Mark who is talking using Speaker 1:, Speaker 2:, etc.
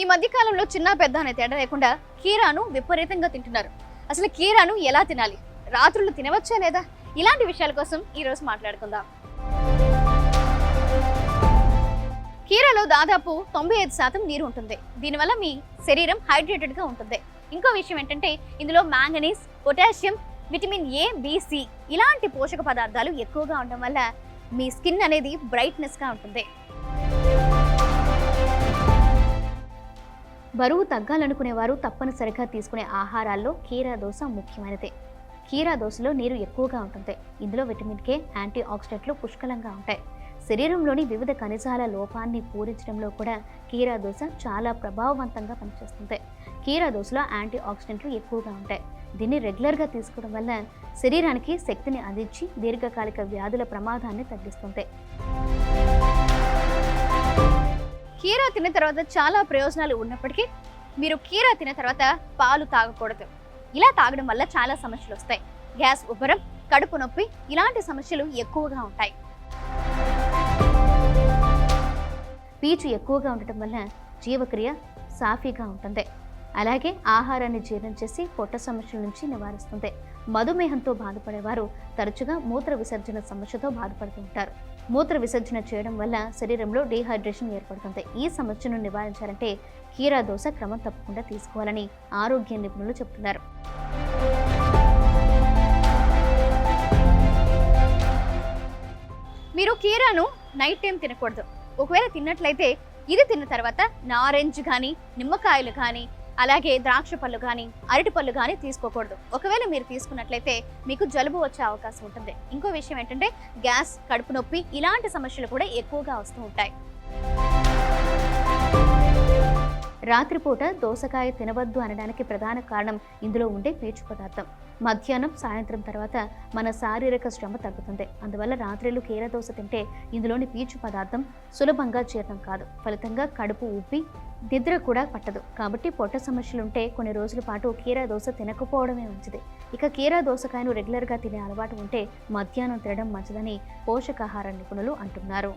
Speaker 1: ఈ మధ్య కాలంలో చిన్న పెద్ద అనే తేడా లేకుండా కీరాను విపరీతంగా తింటున్నారు. అసలు కీరాను ఎలా తినాలి? రాత్రులు తినవచ్చా లేదా? ఇలాంటి విషయాల కోసం ఈ రోజు మాట్లాడుకుందాం. కీరాలో దాదాపు తొంభై ఐదు శాతం నీరు ఉంటుంది. దీనివల్ల మీ శరీరం హైడ్రేటెడ్గా ఉంటుంది. ఇంకో విషయం ఏంటంటే ఇందులో manganese potassium vitamin A B ఇలాంటి పోషక పదార్థాలు ఎక్కువగా ఉండడం వల్ల మీ స్కిన్ అనేది బ్రైట్నెస్గా ఉంటుంది. బరువు తగ్గాలనుకునేవారు తప్పనిసరిగా తీసుకునే ఆహారాల్లో కీరా దోస ముఖ్యమైనది. కీరా దోసలో నీరు ఎక్కువగా ఉంటుంది. ఇందులో విటమిన్ కే యాంటీ ఆక్సిడెంట్లు పుష్కలంగా ఉంటాయి. శరీరంలోని వివిధ ఖనిజాల లోపాన్ని పూరించడంలో కూడా కీరా దోశ చాలా ప్రభావవంతంగా పనిచేస్తుంది. కీరా దోశలో యాంటీ ఆక్సిడెంట్లు ఎక్కువగా ఉంటాయి. దీన్ని రెగ్యులర్గా తీసుకోవడం వల్ల శరీరానికి శక్తిని అందించి దీర్ఘకాలిక వ్యాధుల ప్రమాదాన్ని తగ్గిస్తుంది. కీరా తిన్న తర్వాత చాలా ప్రయోజనాలు ఉన్నప్పటికీ మీరు కీరా తిన్న తర్వాత పాలు తాగకూడదు. ఇలా తాగడం వల్ల చాలా సమస్యలు వస్తాయి. గ్యాస్ ఉబ్బరం కడుపు నొప్పి ఇలాంటి సమస్యలు ఎక్కువగా ఉంటాయి. పీచు ఎక్కువగా ఉండటం వల్ల జీవక్రియ సాఫీగా ఉంటుంది. అలాగే ఆహారాన్ని జీర్ణం చేసి పొట్ట సమస్యల నుంచి నివారిస్తుంది. మధుమేహంతో బాధపడేవారు తరచుగా మూత్ర విసర్జన సమస్యతో బాధపడుతుంటారు మూత్ర విసర్జన చేయడం వల్ల శరీరంలో డీహైడ్రేషన్ ఏర్పడుతుంది. ఈ సమస్యను నివారించాలంటే కీరా దోశ క్రమం తప్పకుండా తీసుకోవాలని ఆరోగ్య నిపుణులు చెబుతున్నారు మీరు కీరాను నైట్ టైం తినకూడదు. ఒకవేళ తిన్నట్లయితే ఇది తిన్న తర్వాత నారెంజ్ కానీ నిమ్మకాయలు కానీ అలాగే ద్రాక్ష పళ్ళు కానీ అరటి పళ్ళు కానీ తీసుకోకూడదు. ఒకవేళ మీరు తీసుకున్నట్లయితే మీకు జలుబు వచ్చే అవకాశం ఉంటుంది. ఇంకో విషయం ఏంటంటే గ్యాస్ కడుపు నొప్పి ఇలాంటి సమస్యలు కూడా ఎక్కువగా వస్తూ ఉంటాయి. రాత్రిపూట దోసకాయ తినవద్దు అనడానికి ప్రధాన కారణం ఇందులో ఉండే పీచు పదార్థం. మధ్యాహ్నం సాయంత్రం తర్వాత మన శారీరక శ్రమ తగ్గుతుంది. అందువల్ల రాత్రిళ్ళు కీర దోశ తింటే ఇందులోని పీచు పదార్థం సులభంగా జీర్ణం కాదు. ఫలితంగా కడుపు ఉబ్బి నిద్ర కూడా పట్టదు. కాబట్టి పొట్ట సమస్యలుంటే కొన్ని రోజుల పాటు కీరా దోశ తినకపోవడమే మంచిది. ఇక కీరా దోసకాయను రెగ్యులర్గా తినే అలవాటు ఉంటే మధ్యాహ్నం తినడం మంచిదని పోషకాహార నిపుణులు అంటున్నారు.